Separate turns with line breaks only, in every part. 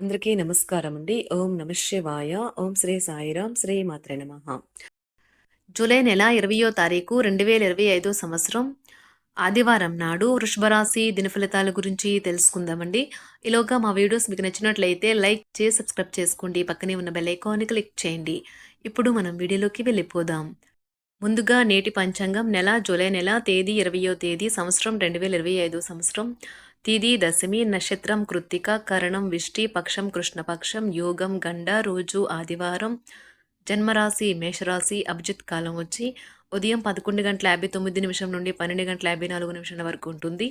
అందరికీ నమస్కారం అండి. ఓం నమ శివాయ. ఓం శ్రీ సాయిరాం శ్రీ మాత్రే నమ. జూలై నెల ఇరవయో తారీఖు రెండు వేల ఇరవై ఐదో సంవత్సరం ఆదివారం నాడు వృషభరాశి దిన ఫలితాల గురించి తెలుసుకుందామండి. ఈలోగా మా వీడియోస్ మీకు నచ్చినట్లయితే లైక్ చేసి సబ్స్క్రైబ్ చేసుకోండి. పక్కనే ఉన్న బెల్ ఐకాన్ని క్లిక్ చేయండి. ఇప్పుడు మనం వీడియోలోకి వెళ్ళిపోదాం. ముందుగా నేటి పంచాంగం నెల జూలై నెల తేదీ ఇరవయో తేదీ సంవత్సరం రెండు వేల ఇరవై ఐదో సంవత్సరం. తిది దశమి నక్షత్రం కృత్తిక కరణం విష్టి పక్షం కృష్ణపక్షం యోగం గండ రోజు ఆదివారం జన్మరాశి మేషరాశి అభిజిత్ కాలం వచ్చి ఉదయం పదకొండు గంటల యాభై తొమ్మిది నిమిషం నుండి పన్నెండు గంటల యాభై నాలుగు నిమిషాల వరకు ఉంటుంది.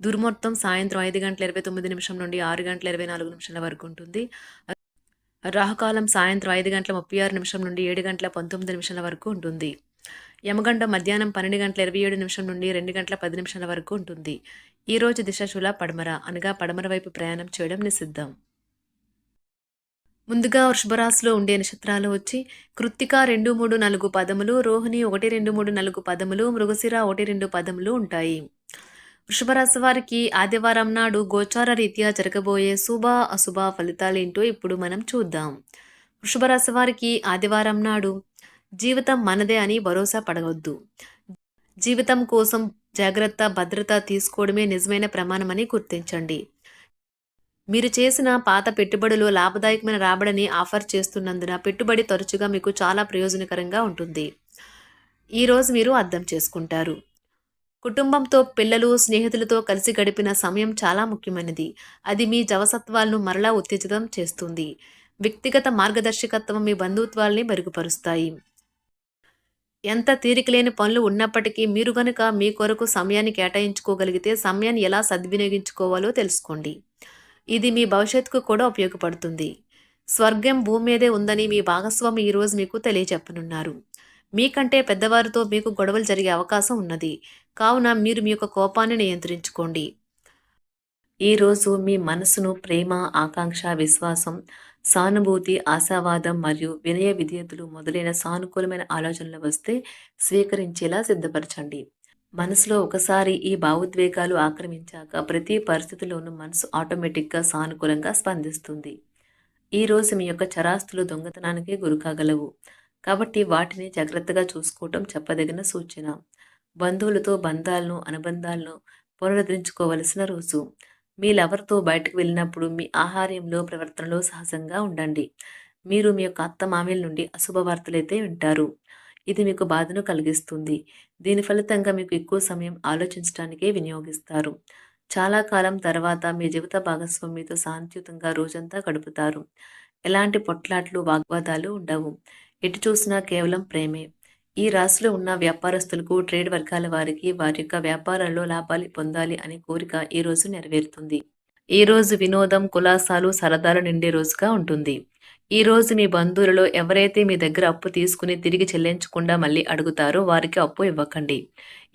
దుర్ముహూర్తం సాయంత్రం ఐదు గంటల ఇరవై తొమ్మిది నిమిషం నుండి ఆరు గంటల ఇరవై నాలుగు నిమిషాల వరకు ఉంటుంది. రాహుకాలం సాయంత్రం ఐదు గంటల ముప్పై ఆరు నిమిషం నుండి ఏడు గంటల పంతొమ్మిది నిమిషాల వరకు ఉంటుంది. యమగండం మధ్యాహ్నం పన్నెండు గంటల ఇరవై ఏడు నిమిషం నుండి రెండు గంటల పది నిమిషాల వరకు ఉంటుంది. ఈ రోజు దిశశూల పడమర. అనగా పడమర వైపు ప్రయాణం చేయడం నిషిద్ధం. ముందుగా వృషభరాశిలో ఉండే నక్షత్రాలు వచ్చి కృత్తిక రెండు మూడు నాలుగు పదములు రోహిణి ఒకటి రెండు మూడు నాలుగు పదములు మృగశిర ఒకటి రెండు పదములు ఉంటాయి. వృషభరాశి వారికి ఆదివారం నాడు గోచార రీత్యా జరగబోయే శుభ అశుభ ఫలితాలేంటో ఇప్పుడు మనం చూద్దాం. వృషభరాశి వారికి ఆదివారం నాడు జీవితం మనదే అని భరోసా పడవద్దు. జీవితం కోసం జాగ్రత్త భద్రత తీసుకోవడమే నిజమైన ప్రమాణమని గుర్తించండి. మీరు చేసిన పాత పెట్టుబడులు లాభదాయకమైన రాబడిని ఆఫర్ చేస్తున్నందున పెట్టుబడి తరచుగా మీకు చాలా ప్రయోజనకరంగా ఉంటుంది. ఈరోజు మీరు అర్థం చేసుకుంటారు. కుటుంబంతో పిల్లలు స్నేహితులతో కలిసి గడిపిన సమయం చాలా ముఖ్యమైనది. అది మీ జవసత్వాలను మరలా ఉత్తేజితం చేస్తుంది. వ్యక్తిగత మార్గదర్శకత్వం మీ బంధుత్వాల్ని మెరుగుపరుస్తాయి. ఎంత తీరికలేని పనులు ఉన్నప్పటికీ మీరు గనుక మీ కొరకు సమయాన్ని కేటాయించుకోగలిగితే సమయాన్ని ఎలా సద్వినియోగించుకోవాలో తెలుసుకోండి. ఇది మీ భవిష్యత్తుకు కూడా ఉపయోగపడుతుంది. స్వర్గం భూమి మీదే ఉందని మీ భాగస్వామి ఈరోజు మీకు తెలియచెప్పనున్నారు. మీకంటే పెద్దవారితో మీకు గొడవలు జరిగే అవకాశం ఉన్నది. కావున మీరు మీ యొక్క కోపాన్ని నియంత్రించుకోండి. ఈరోజు మీ మనసును ప్రేమ ఆకాంక్ష విశ్వాసం సానుభూతి ఆశావాదం మరియు వినయ విధేయతలు మొదలైన సానుకూలమైన ఆలోచనలు వస్తే స్వీకరించేలా సిద్ధపరచండి. మనసులో ఒకసారి ఈ భావోద్వేగాలు ఆక్రమించాక ప్రతి పరిస్థితిలోనూ మనసు ఆటోమేటిక్గా సానుకూలంగా స్పందిస్తుంది. ఈరోజు మీ యొక్క చరాస్తులు దొంగతనానికి గురికాగలవు. కాబట్టి వాటిని జాగ్రత్తగా చూసుకోవటం చెప్పదగిన సూచన. బంధువులతో బంధాలను అనుబంధాలను పునరుద్ధరించుకోవలసిన రోజు. మీ లవర్తో బయటకు వెళ్ళినప్పుడు మీ ఆహార్యంలో ప్రవర్తనలో సహజంగా ఉండండి. మీరు మీ యొక్క అత్త మామీల నుండి అశుభ వార్తలైతే వింటారు. ఇది మీకు బాధను కలిగిస్తుంది. దీని ఫలితంగా మీకు ఎక్కువ సమయం ఆలోచించడానికే వినియోగిస్తారు. చాలా కాలం తర్వాత మీ జీవిత భాగస్వామితో శాంతియుతంగా రోజంతా గడుపుతారు. ఎలాంటి పొట్లాట్లు వాగ్వాదాలు ఉండవు. ఎటు చూసినా కేవలం ప్రేమే. ఈ రాశిలో ఉన్న వ్యాపారస్తులకు ట్రేడ్ వర్గాల వారికి వారి యొక్క వ్యాపారాల్లో లాభాలు పొందాలి అనే కోరిక ఈ రోజు నెరవేరుతుంది. ఈ రోజు వినోదం కులాసాలు సరదాలు నిండే రోజుగా ఉంటుంది. ఈ రోజు మీ బంధువులలో ఎవరైతే మీ దగ్గర అప్పు తీసుకుని తిరిగి చెల్లించకుండా మళ్ళీ అడుగుతారో వారికి అప్పు ఇవ్వకండి.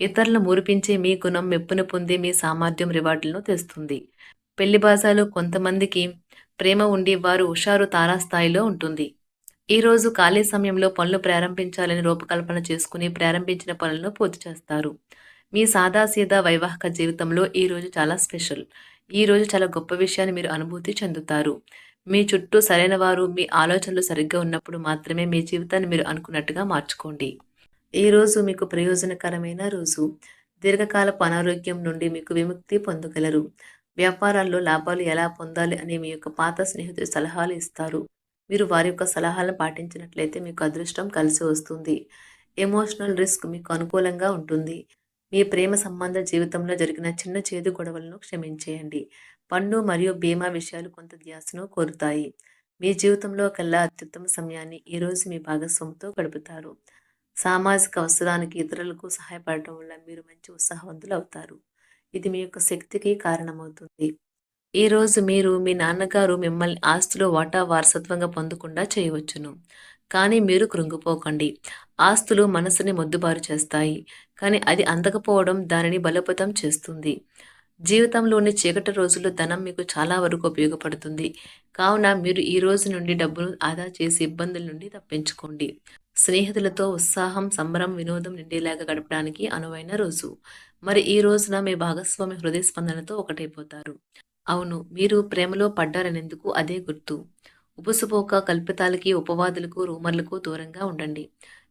ఇతరులను మురిపించే మీ గుణం మెప్పును పొంది మీ సామర్థ్యం రివార్డులను తెస్తుంది. పెళ్ళి బాజాలు కొంతమందికి ప్రేమ ఉండి వారు హుషారు తారాస్థాయిలో ఉంటుంది. ఈరోజు ఖాళీ సమయంలో పనులు ప్రారంభించాలని రూపకల్పన చేసుకుని ప్రారంభించిన పనులను పూర్తి చేస్తారు. మీ సాదాసీదా వైవాహిక జీవితంలో ఈరోజు చాలా స్పెషల్. ఈరోజు చాలా గొప్ప విషయాన్ని మీరు అనుభూతి చెందుతారు. మీ చుట్టూ సరైన వారు మీ ఆలోచనలు సరిగ్గా ఉన్నప్పుడు మాత్రమే మీ జీవితాన్ని మీరు అనుకున్నట్టుగా మార్చుకోండి. ఈరోజు మీకు ప్రయోజనకరమైన రోజు. దీర్ఘకాలపు అనారోగ్యం నుండి మీకు విముక్తి పొందగలరు. వ్యాపారాల్లో లాభాలు ఎలా పొందాలి అనే మీ యొక్క పాత స్నేహితులు సలహాలు ఇస్తారు. మీరు వారి యొక్క సలహాలను పాటించినట్లయితే మీకు అదృష్టం కలిసి వస్తుంది. ఎమోషనల్ రిస్క్ మీకు అనుకూలంగా ఉంటుంది. మీ ప్రేమ సంబంధ జీవితంలో జరిగిన చిన్న చేదు గొడవలను క్షమించేయండి. పన్ను మరియు బీమా విషయాలు కొంత ధ్యాసను కోరుతాయి. మీ జీవితంలో కల్లా అత్యుత్తమ సమయాన్ని ఈరోజు మీ భాగస్వామితో గడుపుతారు. సామాజిక అవసరానికి ఇతరులకు సహాయపడటం వల్ల మీరు మంచి ఉత్సాహవంతులు అవుతారు. ఇది మీ యొక్క శక్తికి కారణమవుతుంది. ఈరోజు మీరు మీ నాన్నగారు మిమ్మల్ని ఆస్తిలో వాటా వారసత్వంగా పొందకుండా చేయవచ్చును. కానీ మీరు కృంగిపోకండి. ఆస్తులు మనసుని మొద్దుబారు చేస్తాయి. కానీ అది అందకపోవడం దానిని బలోపేతం చేస్తుంది. జీవితంలోని చీకటి రోజుల్లో ధనం మీకు చాలా వరకు ఉపయోగపడుతుంది. కావున మీరు ఈ రోజు నుండి డబ్బును ఆదా చేసి ఇబ్బందుల నుండి తప్పించుకోండి. స్నేహితులతో ఉత్సాహం సంబరం వినోదం నిండేలాగా గడపడానికి అనువైన రోజు. మరి ఈ రోజున మీ భాగస్వామి హృదయ స్పందనతో ఒకటైపోతారు. అవును. మీరు ప్రేమలో పడ్డారనేందుకు అదే గుర్తు. ఉబుసుపోక కల్పితాలకి, ఉపవాదులకు, రూమర్లకు దూరంగా ఉండండి.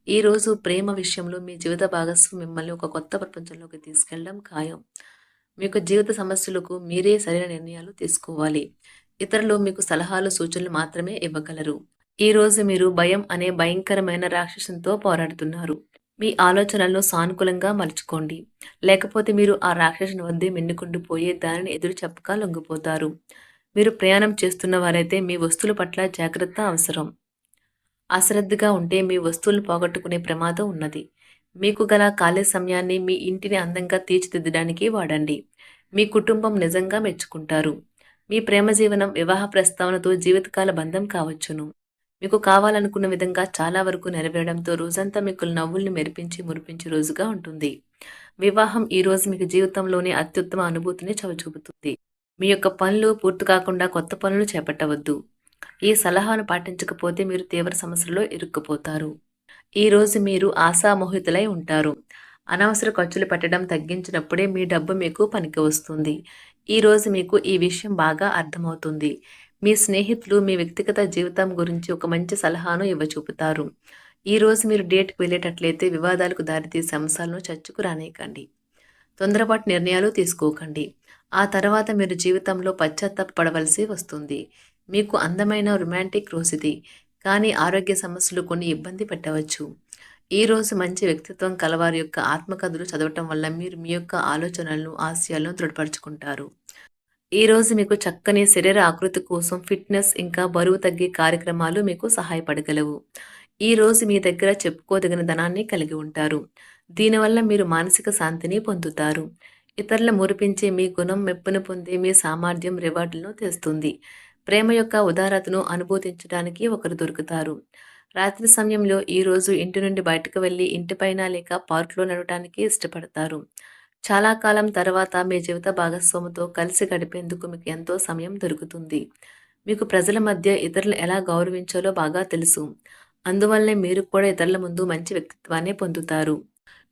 ఈ రోజు ప్రేమ విషయంలో మీ జీవిత భాగస్వామి మిమ్మల్ని ఒక కొత్త ప్రపంచంలోకి తీసుకెళ్ళడం ఖాయం. మీకు జీవిత సమస్యలకు మీరే సరైన నిర్ణయాలు తీసుకోవాలి. ఇతరులు మీకు సలహాలు, సూచనలు మాత్రమే ఇవ్వగలరు. ఈ రోజు మీరు భయం అనే భయంకరమైన రాక్షసంతో పోరాడుతున్నారు. మీ ఆలోచనలను సానుకూలంగా మలుచుకోండి. లేకపోతే మీరు ఆ రాక్షసుని వద్దే మిన్నుకుండిపోయి దానిని ఎదురు చెప్పక లొంగిపోతారు. మీరు ప్రయాణం చేస్తున్న వారైతే మీ వస్తువుల పట్ల జాగ్రత్త అవసరం. అశ్రద్ధగా ఉంటే మీ వస్తువులను పోగొట్టుకునే ప్రమాదం ఉన్నది. మీకు గల ఖాళీ సమయాన్ని మీ ఇంటిని అందంగా తీర్చిదిద్దడానికి వాడండి. మీ కుటుంబం నిజంగా మెచ్చుకుంటారు. మీ ప్రేమ జీవనం వివాహ ప్రస్తావనతో జీవితకాల బంధం కావచ్చును. మీకు కావాలనుకున్న విధంగా చాలా వరకు నెరవేరడంతో రోజంతా మీకు నవ్వుల్ని మెరిపించి మురిపించే రోజుగా ఉంటుంది. వివాహం ఈ రోజు మీకు జీవితంలోని అత్యుత్తమ అనుభూతిని చవిచూపుతుంది. మీ యొక్క పనులు పూర్తి కాకుండా కొత్త పనులు చేపట్టవద్దు. ఈ సలహాను పాటించకపోతే మీరు తీవ్ర సమస్యల్లో ఇరుక్కుపోతారు. ఈ రోజు మీరు ఆశామోహితులై ఉంటారు. అనవసర ఖర్చులు పెట్టడం తగ్గించినప్పుడే మీ డబ్బు మీకు పనికి వస్తుంది. ఈ రోజు మీకు ఈ విషయం బాగా అర్థమవుతుంది. మీ స్నేహితులు మీ వ్యక్తిగత జీవితం గురించి ఒక మంచి సలహాను ఇవ్వచూపుతారు. ఈ రోజు మీరు డేట్‌కి వెళ్ళేటట్లయితే వివాదాలకు దారితీసే అంశాలను చర్చకు రానీయకండి. తొందరపాటు నిర్ణయాలు తీసుకోకండి. ఆ తర్వాత మీరు జీవితంలో పశ్చాత్తాపపడవలసి వస్తుంది. మీకు అందమైన రొమాంటిక్ రోజుది. కానీ ఆరోగ్య సమస్యలు కొన్ని ఇబ్బంది పెట్టవచ్చు. ఈ రోజు మంచి వ్యక్తిత్వం కలవారి యొక్క ఆత్మకథలు చదవటం వల్ల మీరు మీ యొక్క ఆలోచనలను, ఆశయాలను దృఢపరుచుకుంటారు. ఈరోజు మీకు చక్కని శరీర ఆకృతి కోసం ఫిట్‌నెస్ ఇంకా బరువు తగ్గే కార్యక్రమాలు మీకు సహాయపడగలవు. ఈరోజు మీ దగ్గర చెప్పుకోదగిన ధనాన్ని కలిగి ఉంటారు. దీనివల్ల మీరు మానసిక శాంతిని పొందుతారు. ఇతరుల మురిపించే మీ గుణం మెప్పును పొందే మీ సామర్థ్యం రివార్డులను తెస్తుంది. ప్రేమ యొక్క ఉదారతను అనుభూతించడానికి ఒకరు దొరుకుతారు. రాత్రి సమయంలో ఈరోజు ఇంటి నుండి బయటకు వెళ్ళి ఇంటిపైన లేక పార్క్‌లో నడవటానికి ఇష్టపడతారు. చాలా కాలం తర్వాత మీ జీవిత భాగస్వామితో కలిసి గడిపేందుకు మీకు ఎంతో సమయం దొరుకుతుంది. మీకు ప్రజల మధ్య ఇతరులు ఎలా గౌరవించాలో బాగా తెలుసు. అందువల్లనే మీరు కూడా ఇతరుల ముందు మంచి వ్యక్తిత్వాన్ని పొందుతారు.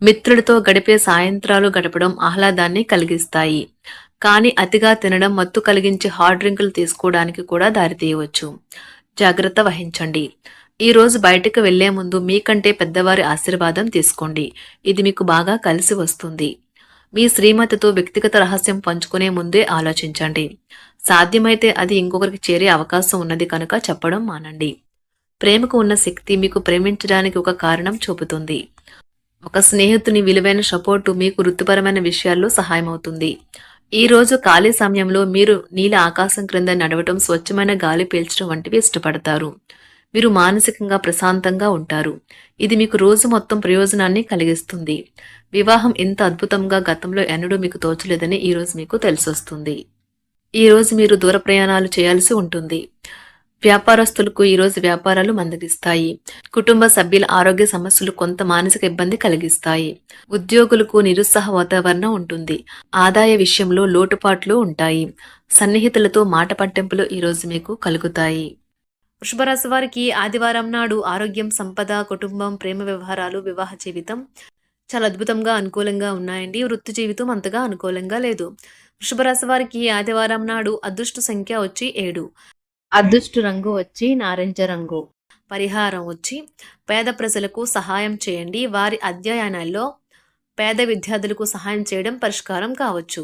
మిత్రులతో గడిపే సాయంత్రాలు గడపడం ఆహ్లాదాన్ని కలిగిస్తాయి. కానీ అతిగా తినడం మత్తు కలిగించే హార్డ్ డ్రింకులు తీసుకోవడానికి కూడా దారితీయవచ్చు. జాగ్రత్త వహించండి. ఈ రోజు బయటకు వెళ్ళే ముందు మీకంటే పెద్దవారి ఆశీర్వాదం తీసుకోండి. ఇది మీకు బాగా కలిసి వస్తుంది. మీ శ్రీమతితో వ్యక్తిగత రహస్యం పంచుకునే ముందే ఆలోచించండి. సాధ్యమైతే అది ఇంకొకరికి చేరే అవకాశం ఉన్నది కనుక చెప్పడం మానండి. ప్రేమకు ఉన్న శక్తి మీకు ప్రేమించడానికి ఒక కారణం చూపుతుంది. ఒక స్నేహితుని విలువైన సపోర్టు మీకు వృత్తిపరమైన విషయాల్లో సహాయమవుతుంది. ఈ రోజు ఖాళీ సమయంలో మీరు నీల ఆకాశం క్రింద నడవటం, స్వచ్ఛమైన గాలి పీల్చడం వంటివి ఇష్టపడతారు. మీరు మానసికంగా ప్రశాంతంగా ఉంటారు. ఇది మీకు రోజు మొత్తం ప్రయోజనాన్ని కలిగిస్తుంది. వివాహం ఇంత అద్భుతంగా గతంలో ఎన్నడూ మీకు తోచలేదని ఈ రోజు మీకు తెలిసొస్తుంది. ఈ రోజు మీరు దూర ప్రయాణాలు చేయాల్సి ఉంటుంది. వ్యాపారస్తులకు ఈ రోజు వ్యాపారాలు మందగిస్తాయి. కుటుంబ సభ్యుల ఆరోగ్య సమస్యలు కొంత మానసిక ఇబ్బంది కలిగిస్తాయి. ఉద్యోగులకు నిరుత్సాహ వాతావరణం ఉంటుంది. ఆదాయ విషయంలో లోటుపాట్లు ఉంటాయి. సన్నిహితులతో మాట పట్టింపులు ఈరోజు మీకు కలుగుతాయి. వృషభరాశి వారికి ఆదివారం నాడు ఆరోగ్యం, సంపద, కుటుంబం, ప్రేమ వ్యవహారాలు, వివాహ జీవితం చాలా అద్భుతంగా అనుకూలంగా ఉన్నాయండి. వృత్తి జీవితం అంతగా అనుకూలంగా లేదు. వృషభరాశి వారికి ఆదివారం నాడు అదృష్ట సంఖ్య వచ్చి ఏడు. అదృష్ట రంగు వచ్చి నారింజ రంగు. పరిహారం వచ్చి పేద ప్రజలకు సహాయం చేయండి. వారి అధ్యయనాల్లో పేద విద్యార్థులకు సహాయం చేయడం పరిష్కారం కావచ్చు.